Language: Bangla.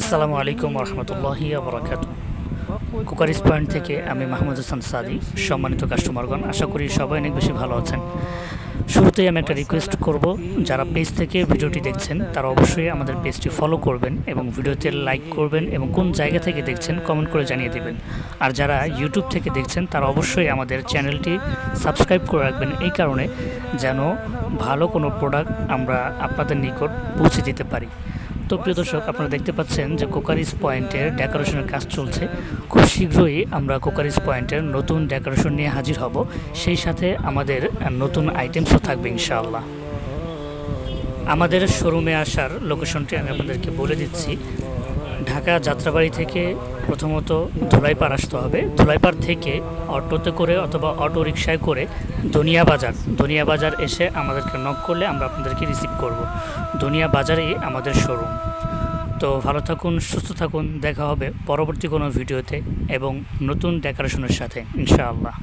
আসসালামু আলাইকুম রহমতুল্লাহি বরাকাত কুকারিস পয়েন্ট থেকে আমি মাহমুদ হাসান সাদি, সম্মানিত কাস্টমারগণ, আশা করি সবাই অনেক বেশি ভালো আছেন। শুরুতেই আমি একটা রিকোয়েস্ট করব, যারা পেজ থেকে ভিডিওটি দেখছেন, তারা অবশ্যই আমাদের পেজটি ফলো করবেন এবং ভিডিওতে লাইক করবেন এবং কোন জায়গা থেকে দেখছেন কমেন্ট করে জানিয়ে দেবেন। আর যারা ইউটিউব থেকে দেখছেন, তারা অবশ্যই আমাদের চ্যানেলটি সাবস্ক্রাইব করে রাখবেন, এই কারণে যেন ভালো কোনো প্রোডাক্ট আমরা আপনাদের নিকট পৌঁছে দিতে পারি। তো প্রিয় দর্শক, আপনারা দেখতে পাচ্ছেন যে কোকারিস পয়েন্টের ডেকোরেশনের কাজ চলছে। খুব শীঘ্রই আমরা কোকারিস পয়েন্টের নতুন ডেকোরেশন নিয়ে হাজির হব। সেই সাথে আমাদের নতুন আইটেমসও থাকবে, ইনশাআল্লাহ। আমাদের শোরুমে আসার লোকেশনটি আমি আপনাদেরকে বলে দিচ্ছি। ঢাকা যাত্রাবাড়ি থেকে প্রথমত ধুলাইপাড় আসতে হবে। ধুলাইপাড় থেকে অটোতে করে অথবা অটো রিক্সায় করে ধনিয়া বাজার ধনিয়া বাজার এসে আমাদেরকে নক করলে আমরা আপনাদেরকে রিসিভ করব। ধনিয়া বাজারেই আমাদের শোরুম তো ভালো থাকুন, সুস্থ থাকুন, দেখা হবে পরবর্তী কোনো ভিডিওতে এবং নতুন ডেকোরেশনের সাথে, ইনশাআল্লাহ।